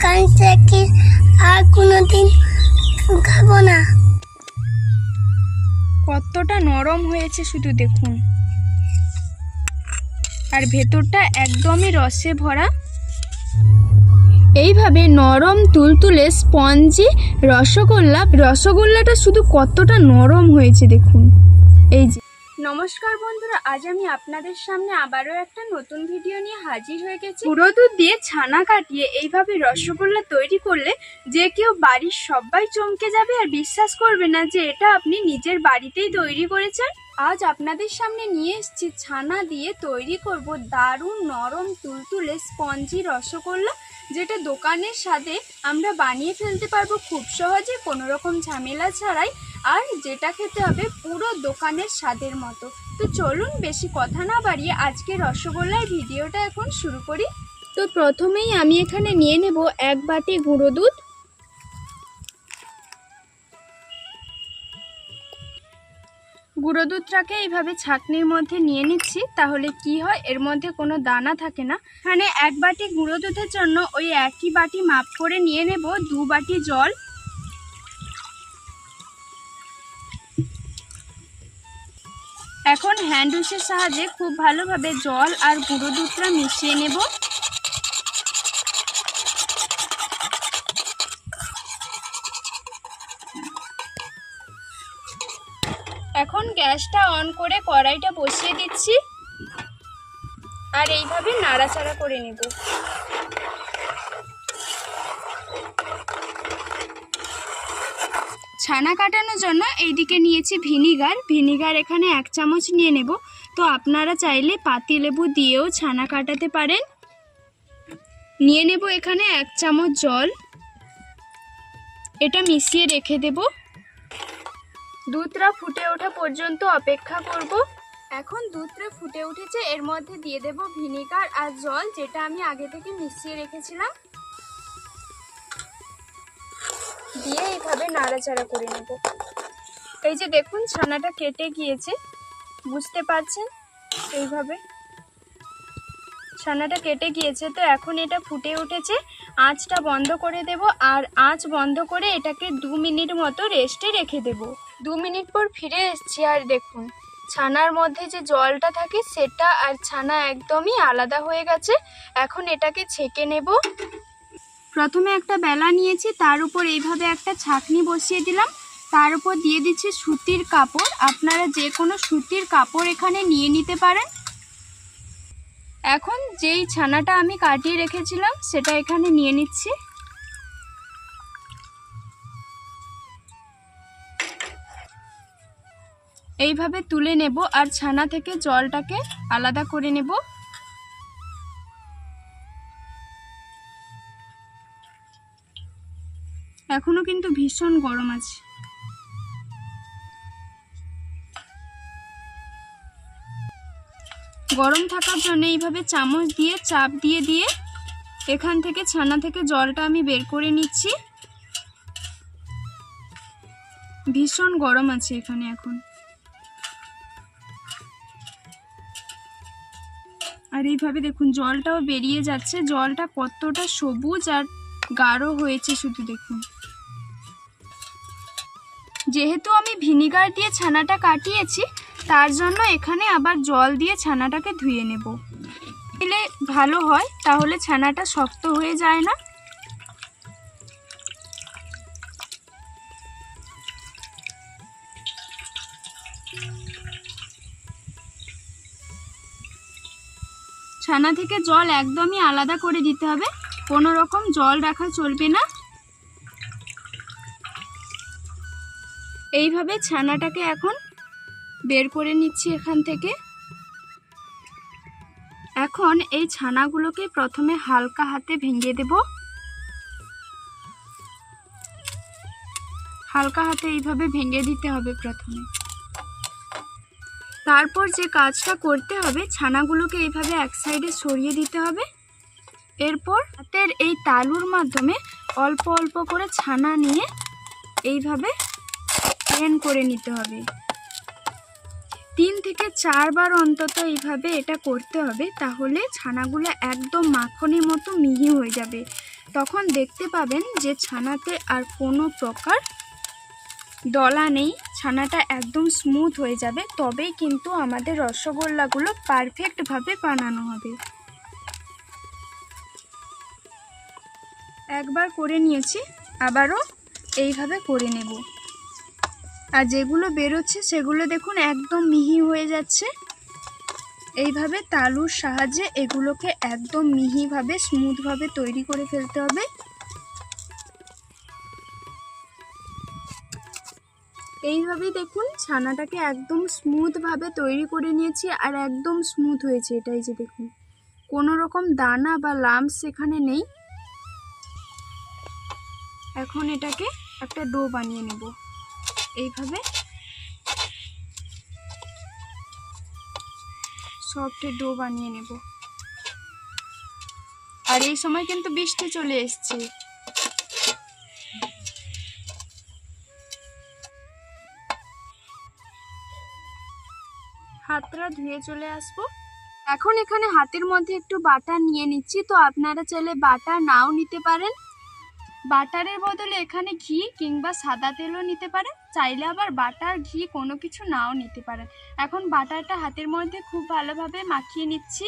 থেকে আর কোনোদিন খাব না। কতটা নরম হয়েছে শুধু দেখুন। আর ভেতরটা একদমই রসে ভরা। এইভাবে নরম তুলতুলে স্পঞ্জি, রসগোল্লা, রসগোল্লাটা শুধু কতটা নরম হয়েছে দেখুন। এই যে নমস্কার বন্ধুরা আজ আমি আপনাদের সামনে আবারও একটা নতুন ভিডিও নিয়ে হাজির হয়ে গেছি। পুরো দুধ দিয়ে ছানা কাটিয়ে এইভাবে রসগোল্লা তৈরি করলে যে কেউ বাড়ির সবাই চমকে যাবে আর বিশ্বাস করবে না যে এটা আপনি নিজের বাড়িতেই তৈরি করেছেন। আজ আপনাদের সামনে নিয়ে এসেছি ছানা দিয়ে তৈরি করব দারুণ নরম তুলতুলে স্পঞ্জি রসগোল্লা যেটা দোকানের সাথে আমরা বানিয়ে ফেলতে পারব খুব সহজে কোনো রকম ঝামেলা ছাড়াই। আর যেটা খেতে হবে পুরো দোকানের স্বাদের মতো। তো চলুন বেশি কথা না বাড়িয়ে আজকে রসগোল্লার ভিডিওটা এখন শুরু করি। তো প্রথমেই আমি এখানে নিয়ে নেব এক বাটি গুঁড়ো দুধ। গুঁড়ো দুধটাকে এইভাবে ছাঁকনির মধ্যে নিয়ে নিচ্ছি, তাহলে কি হয়? এর মধ্যে কোনো দানা থাকে না। এখানে এক বাটি গুঁড়ো দুধের জন্য ওই একই বাটি মাপ করে নিয়ে নেব, দু বাটি জল। এখন হ্যান্ড উইশের সাহায্যে খুব ভালোভাবে জল আর গুঁড়ো দুধটা মিশিয়ে নেব। এখন গ্যাসটা অন করে কড়াইটা বসিয়ে দিচ্ছি। আর এইভাবে নাড়াচাড়া করে নেব। ছানা কাটানোর জন্য এইদিকে নিয়েছি ভিনিগার। ভিনিগার এখানে এক চামচ নিয়ে নেব। তো আপনারা চাইলে পাতিলেবু দিয়েও ছানা কাটাতে পারেন। নিয়ে নেব এখানে এক চামচ জল। এটা মিশিয়ে রেখে দেব। দুধটা ফুটে ওঠা পর্যন্ত অপেক্ষা করব। এখন দুধটা ফুটে উঠেছে, এর মধ্যে দিয়ে দেব ভিনিগার আর জল, যেটা আমি আগে থেকে মিশিয়ে রেখেছিলাম। দিয়ে এইভাবে নাড়াচাড়া করে নেব। এই যে দেখুন, ছানাটা কেটে গিয়েছে। বুঝতে পারছেন? এইভাবে। ছানাটা কেটে গিয়েছে তো এখন এটা ফুটে উঠেছে। আঁচটা বন্ধ করে দেব আর আঁচ বন্ধ করে এটাকে দু মিনিট মতো রেস্টে রেখে দেব। দু মিনিট পর ফিরে এসছি আর দেখুন, ছানার মধ্যে যে জলটা থাকে সেটা আর ছানা একদমই আলাদা হয়ে গেছে। এখন এটাকে ছেঁকে নেব। প্রথমে একটা বেলা নিয়েছি, তার উপর এইভাবে একটা ছাকনি বসিয়ে দিলাম। তার উপর দিয়ে দিচ্ছি সুতির কাপড়। আপনারা যে কোনো সুতির কাপড় এখানে নিয়ে নিতে পারেন। এখন যেই ছানাটা আমি কাটিয়ে রেখেছিলাম, সেটা এখানে নিয়ে নিচ্ছি। এইভাবে তুলে নেব আর ছানা থেকে জলটাকে আলাদা করে নেব। এখনও কিন্তু ভীষণ গরম আছে। গরম থাকার জন্য এইভাবে চামচ দিয়ে, চাপ দিয়ে দিয়ে এখান থেকে ছানা থেকে জলটা আমি বের করে নিচ্ছি। ভীষণ গরম আছে এখানে এখন। আর এইভাবে দেখুন, জলটাও বেরিয়ে যাচ্ছে। জলটা কতটা সবুজ আর গাঢ় হয়েছে শুধু দেখুন। যেহেতু আমি ভিনিগার দিয়ে ছানাটা কাটিয়েছি, তার জন্য এখানে আবার জল দিয়ে ছানাটাকে ধুয়ে নেব। দিলে ভালো হয়, তাহলে ছানাটা শক্ত হয়ে যায় না। ছানা থেকে জল একদমই আলাদা করে দিতে হবে। কোনো রকম জল রাখা চলবে না। এইভাবে ছানাটাকে এখন বের করে নিচ্ছি এখান থেকে। এখন এই ছানাগুলোকে প্রথমে হালকা হাতে ভেঙে দেব। হালকা হাতে এইভাবে ভেঙে দিতে হবে প্রথমে। তারপর যে কাজটা করতে হবে, ছানাগুলোকে এইভাবে এক সাইডে সরিয়ে দিতে হবে। এরপর হাতের এই তালুর মাধ্যমে অল্প অল্প করে ছানা নিয়ে এইভাবে প্লেন করে নিতে হবে। তিন থেকে চারবার অন্তত এইভাবে এটা করতে হবে, তাহলে ছানাগুলো একদম মাখনের মতো মিহি হয়ে যাবে। তখন দেখতে পাবেন যে ছানাতে আর কোনো প্রকার দলা নেই, ছানাটা একদম স্মুথ হয়ে যাবে। তবেই কিন্তু আমাদের রসগোল্লাগুলো পারফেক্টভাবে বানানো হবে। একবার করে নিয়েছি, আবারও এইভাবে করে নেব। আর যেগুলো বেরোচ্ছে সেগুলো দেখুন একদম মিহি হয়ে যাচ্ছে। এইভাবে তালুর সাহায্যে এগুলোকে একদম মিহিভাবে, স্মুথভাবে তৈরি করে ফেলতে হবে। এইভাবেই দেখুন ছানাটাকে একদম স্মুথভাবে তৈরি করে নিয়েছি আর একদম স্মুথ হয়েছে এটাই যে দেখুন। কোনো রকম দানা বা লাম্পস সেখানে নেই। এখন এটাকে একটা ডো বানিয়ে নেব। এইভাবে। সফট ডো বানিয়ে নেব। আর এই সময় কিন্তু বৃষ্টি চলে এসছে। হাতটা ধুয়ে চলে আসব। এখন এখানে হাতের মধ্যে একটু বাটার নিয়ে নিচ্ছি। তো আপনারা চাইলে বাটার নাও নিতে পারেন। বাটারের বদলে এখানে ঘি কিংবা সাদা তেলও নিতে পারেন। চাইলে আবার বাটার, ঘি কোনো কিছু নাও নিতে পারেন। এখন বাটারটা হাতের মধ্যে খুব ভালোভাবে মাখিয়ে নিচ্ছি।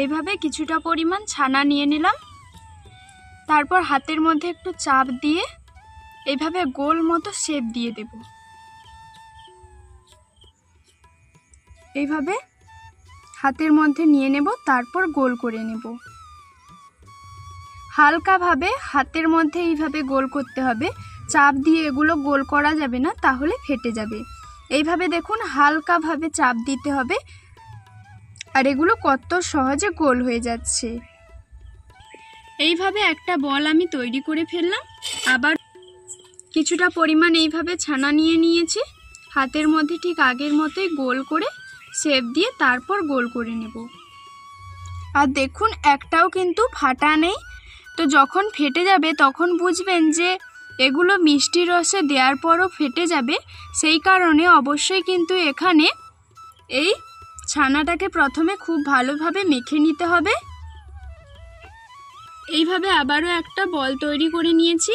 এইভাবে কিছুটা পরিমাণ ছানা নিয়ে নিলাম। তারপর হাতের মধ্যে একটু চাপ দিয়ে এইভাবে গোল মতো শেপ দিয়ে দেব। এইভাবে হাতের মধ্যে নিয়ে নেব, তারপর গোল করে নেব। হালকাভাবে হাতের মধ্যে এইভাবে গোল করতে হবে। চাপ দিয়ে এগুলো গোল করা যাবে না, তাহলে ফেটে যাবে। এইভাবে দেখুন হালকাভাবে চাপ দিতে হবে। আর এগুলো কত সহজে গোল হয়ে যাচ্ছে। এইভাবে একটা বল আমি তৈরি করে ফেললাম। আবার কিছুটা পরিমাণ এইভাবে ছানা নিয়ে নিয়েছি। হাতের মধ্যে ঠিক আগের মতোই গোল করে শেপ দিয়ে তারপর গোল করে নেব। আর দেখুন একটাও কিন্তু ফাটা নেই। তো যখন ফেটে যাবে তখন বুঝবেন যে এগুলো মিষ্টি রসে দেওয়ার পরও ফেটে যাবে, সেই কারণে অবশ্যই কিন্তু এখানে এই ছানাটাকে প্রথমে খুব ভালোভাবে মেখে নিতে হবে। এইভাবে আবারও একটা বল তৈরি করে নিয়েছি।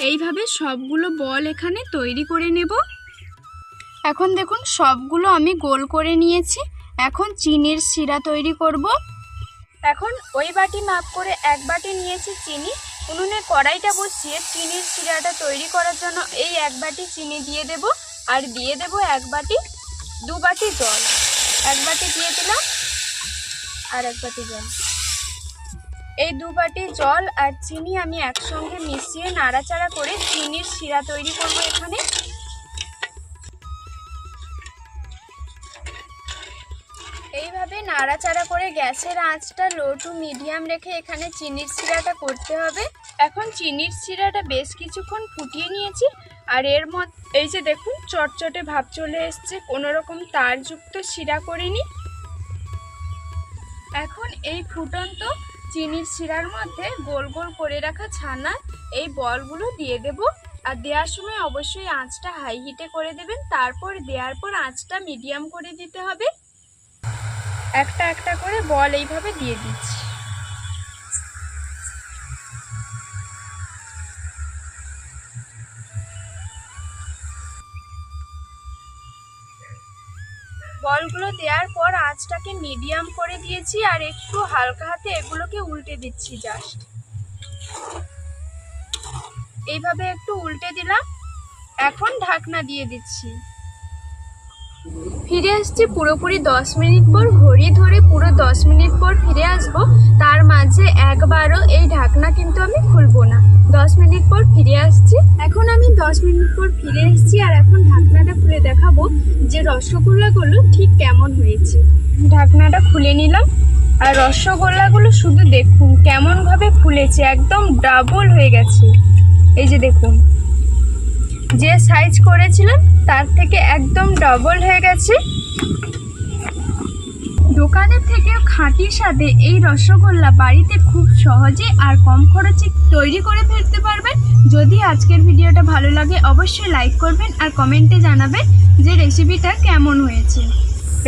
এইভাবে সবগুলো বল এখানে তৈরি করে নেব। এখন দেখুন, সবগুলো আমি গোল করে নিয়েছি। এখন চিনির শিরা তৈরি করব। এখন ওই বাটি মাপ করে এক বাটি নিয়েছি চিনি। উনুনে কড়াইটা বসিয়ে চিনির শিরাটা তৈরি করার জন্য এই এক বাটি চিনি দিয়ে দেব আর দিয়ে দেব এক বাটি, দু বাটি জল। এক বাটি দিয়ে দিলাম আর এক বাটি জল। এই দু বাটি জল আর চিনি আমি একসঙ্গে মিশিয়ে নাড়াচাড়া করে চিনির শিরা তৈরি করব এখানে। এইভাবে নাড়াচাড়া করে গ্যাসের আঁচটা লো টু মিডিয়াম রেখে এখানে চিনির শিরাটা করতে হবে। এখন চিনির শিরাটা বেশ কিছুক্ষণ ফুটিয়ে নিয়েছি। আর এর মধ্যে এই যে দেখুন, চটচটে ভাব চলে এসছে। কোনো রকম তারযুক্ত শিরা করিনি। এখন এই ফুটন্ত চিনির শিরার মধ্যে গোল গোল করে রাখা ছানা, এই বলগুলো দিয়ে দেব। আর দেওয়ার সময় অবশ্যই আঁচটা হাই হিটে করে দেবেন। তারপর দেওয়ার পর আঁচটা মিডিয়াম করে দিতে হবে। একটা একটা করে বল এইভাবে দিয়ে দিচ্ছি। বলগুলো দেওয়ার পর আঁচটাকে মিডিয়াম করে দিয়েছি আর একটু হালকা হাতে এগুলোকে উল্টে দিচ্ছি জাস্ট এইভাবে একটু উল্টে দিলাম। এখন ঢাকনা দিয়ে দিচ্ছি। ফিরে আসছি পুরোপুরি দশ মিনিট পর, ঘড়ি ধরে পুরো দশ মিনিট পর ফিরে আসব। তার মাঝে একবারও এই ঢাকনা কিন্তু আমি খুলবো না। দশ মিনিট পর ফিরে আসছি। এখন আমি দশ মিনিট পর ফিরে এসেছি আর এখন ঢাকনাটা খুলে দেখাবো যে রসগোল্লাগুলো ঠিক কেমন হয়েছে। ঢাকনাটা খুলে নিলাম আর রসগোল্লাগুলো শুধু দেখুন, কেমনভাবে ফুলেছে, একদম ডাবল হয়ে গেছে। এই যে দেখুন, যে সাইজ করেছিলাম তার থেকে একদম ডবল হয়ে গেছে। দোকানের থেকে খাঁটি স্বাদে এই রসগোল্লা বাড়িতে খুব সহজে আর কম খরচে তৈরি করে ফেলতে পারবেন। যদি আজকের ভিডিওটা ভালো লাগে, অবশ্যই লাইক করবেন আর কমেন্টে জানাবেন যে রেসিপিটা কেমন হয়েছে।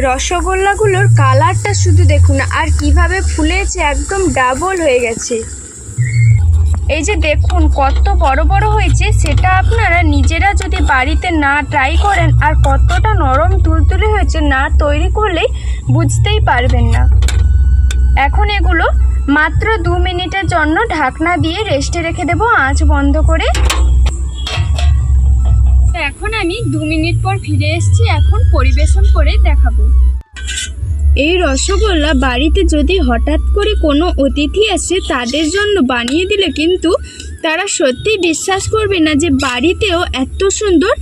রসগোল্লাগুলোর কালারটা শুধু দেখুন, আর কীভাবে ফুলেছে একদম ডাবল হয়ে গেছে। এই যে দেখুন, কত বড় বড় হয়েছে, সেটা আপনারা নিজেরা যদি বাড়িতে না ট্রাই করেন, আর কতটা নরম তুলতুলে হয়েছে না তৈরি করলেই বুঝতেই পারবেন না। এখন এগুলো মাত্র দু মিনিটের জন্য ঢাকনা দিয়ে রেস্টে রেখে দেবো, আঁচ বন্ধ করে। এখন আমি দু মিনিট পর ফিরে এসেছি, এখন পরিবেশন করে দেখাবো। এই রসগোল্লা বাড়িতে যদি হঠাৎ করে কোনো অতিথি আসে, তাদের জন্য বানিয়ে দিলে কিন্তু তারা সত্যি বিশ্বাস করবে না যে বাড়িতেও এত সুন্দর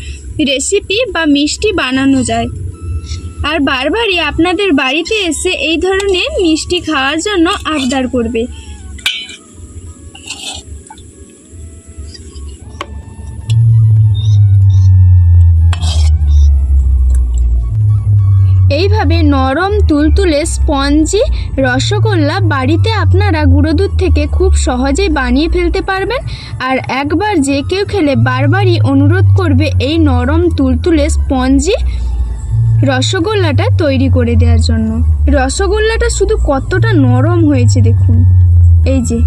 রেসিপি বা মিষ্টি বানানো যায়। আর বারবারই আপনাদের বাড়িতে এসে এই ধরনের মিষ্টি খাওয়ার জন্য আবদার করবে। নরম তুলতুলে স্পঞ্জি রসগোল্লা বাড়িতে আপনারা গুঁড়ো দুধ থেকে খুব সহজেই বানিয়ে ফেলতে পারবেন। আর একবার যে কেউ খেলে বারবারই অনুরোধ করবে এই নরম তুলতুলে স্পঞ্জি রসগোল্লাটা তৈরি করে দেওয়ার জন্য। রসগোল্লাটা শুধু কতটা নরম হয়েছে দেখুন। এই যে।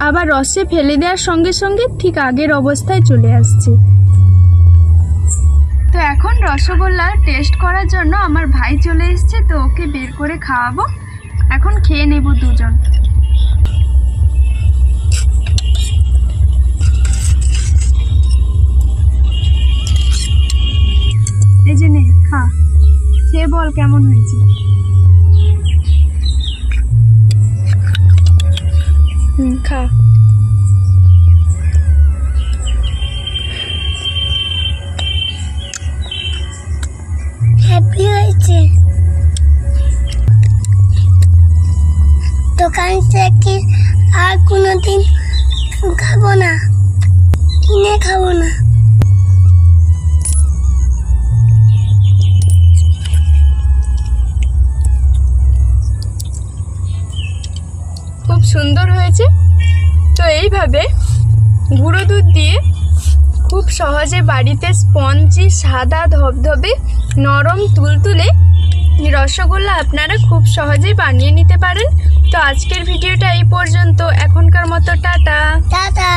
আবার রসে ফেলে দেওয়ার সঙ্গে সঙ্গে ঠিক আগের অবস্থায় চলে আসছে। এখন রসগোল্লা টেস্ট করার জন্য আমার ভাই চলে এসেছে, তো ওকে বের করে খাওয়াবো। এখন খেয়ে নেব দুজন। এই যে নে, খা। খেয়ে বল কেমন হয়েছে? খা। হ্যাপি দোকান থেকে আর কোনোদিন খাব না, কিনে খাব না। খুব সুন্দর হয়েছে। তো এইভাবে গুঁড়ো দুধ দিয়ে খুব সহজে বাড়িতে স্পঞ্জি, সাদা ধবধবে নরম তুলতুলে রসগোল্লা আপনারা খুব সহজেই বানিয়ে নিতে পারেন। তো আজকের ভিডিওটা এই পর্যন্ত। এখনকার মতো টাটা। টাটা।